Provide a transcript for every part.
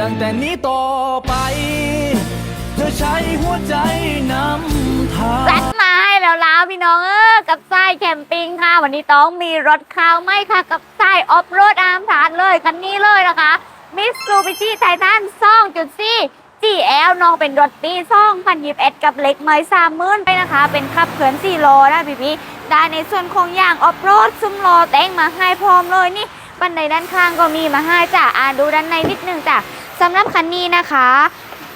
ตั้งแต่นี้ต่อไปจะใช้หัวใจนำทางจัดมาให้แล้วล้าพี่น้องเออกับไส้แคมปิ้งค่ะ วันนี้ต้องมีรถคราวไม่ค่ะ กับไส้ออฟโรดอาร์มฐานเลย คันนี้เลยนะคะมิสซูบิชิไททันซ่องจุดซี่ GL น้องเป็นรถปีซ่องพันยิบเอ็ดกับเล็กไม้สามหมื่นไปนะคะ เป็นขับเขินสี่โลนะพี่พี่ได้ในส่วนของอย่างออฟโรดซุ้มโลแต่งมาให้พร้อมเลยนี่บันไดด้านข้างก็มีมาให้จ้ะอ่าดูด้านในนิดนึงจ้ะ สำหรับคันนี้นะคะ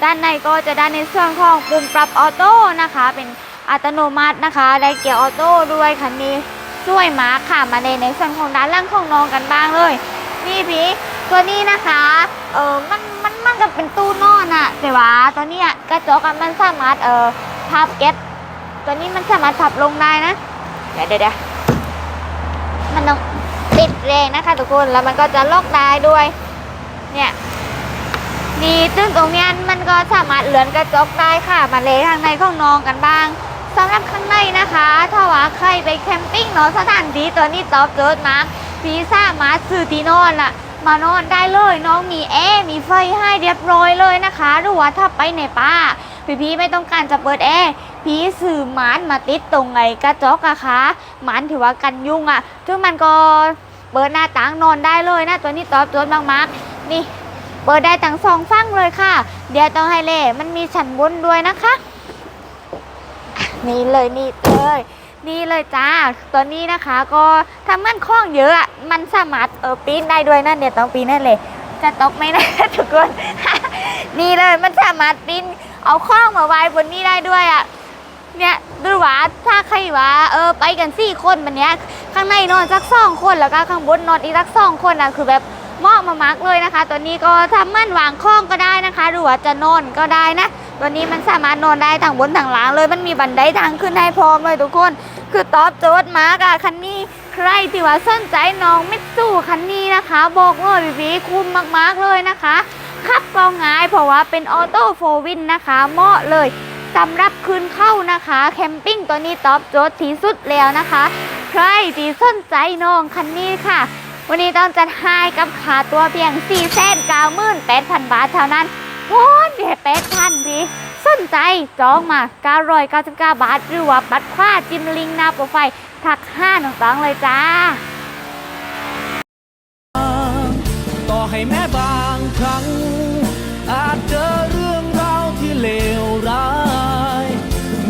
ด้านในก็จะได้ในส่วนของปุ่มปรับออโต้นะคะ เป็นอัตโนมัตินะคะได้เกียร์ออโต้ด้วยคันนี้ช่วยมาค่ะมาในในส่วนของด้านล่างของน้องกันบ้างเลยนี่พี่ตัวนี้นะคะเออมันมันมันก็เป็นตู้นอนอะแต่ว่าตัวนี้กระจกมันสามารถเออพับเก็ตตัวนี้มันสามารถพับลงได้นะเดี๋ยวเดี๋ยวเดี๋ยวมันต้องติดแรงนะคะทุกคนแล้วมันก็จะล็อกได้ด้วยเนี่ย นี่ซึ่งตรงนี้มันก็สามารถเลื่อนกระจกได้ค่ะ มาเลยข้างในของน้องกันบ้างสำหรับข้างในนะคะ ถ้าว่าใครไปแคมปิ้งเนาะสถานที่ตัวนี้ตอบโจทย์มากพีซ่ามารถซื้อที่นอนล่ะ มานอนได้เลยน้องมีแอร์มีไฟให้เรียบร้อยเลยนะคะหรือว่าถ้าไปในป่าพี่พีไม่ต้องการจะเปิดแอร์พีสื่อหมานมาติดตรงไงกระจกอะคะหมานถือว่ากันยุ่งอะซึ่งมันก็เปิดหน้าต่างนอนได้เลยนะตัวนี้ตอบโจทย์มากๆนี่ เปิดได้ทั้งสองฝั่งเลยค่ะ เดี๋ยวต้องให้เล่มันมีชั้นบนด้วยนะคะ นี่เลยนี่เลยนี่เลยจ้าตัวนี้นะคะก็ถ้ามันคล้องเยอะ มันสามารถเออปีนได้ด้วยนะเดี๋ยวต้องปีนได้เลย จะตกไหมนะทุกคน นี่เลยมันสามารถปีนเอาข้องมาไว้บนนี้ได้ด้วยอะเนี่ยดูว่าถ้าใครว่าเออไปกันสี่คนมันเนี้ยข้างในนอนสักสองคนแล้วก็ข้างบนนอนอีกสักสองคนนะคือแบบ เหมาะมามากเลยนะคะ ตัวนี้ก็ทำมันวางข้องก็ได้นะคะ หรือว่าจะนอนก็ได้นะ ตัวนี้มันสามารถนอนได้ทางบนทางล่างเลย มันมีบันไดทางขึ้นให้พร้อมเลยทุกคน คือตอบโจทย์มากอะคันนี้ใครที่ว่าสนใจน้องมิตซูคันนี้นะคะ บอกเลยบีบีคุ้มมากๆเลยนะคะขับก็ง่ายเพราะว่าเป็นออโต้โฟวินนะคะเหมาะเลยสำหรับคืนเข้านะคะ แคมปิ้งตัวนี้ตอบโจทย์ที่สุดแล้วนะคะ ใครที่สนใจน้องคันนี้ค่ะ วันนี้ต้องจัดให้กับค่าตัวเพียง4 9 8 0 0 0บาทเท่านั้นโอ้ยเดี๋ยวเป็ดพันพี่สนใจจองมา999 บาท หรือว่าบัตรคว้าจิมลิงหน้าโปรไฟล์ทัก5น้องเลยจ้า ต่อให้แม้บางครั้ง อาจเจอเรื่องราวที่เลวร้าย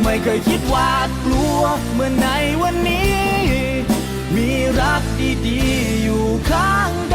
ไม่เคยคิดหว่ากลัวเมื่อในวันนี้ รักดีๆอยู่ข้าง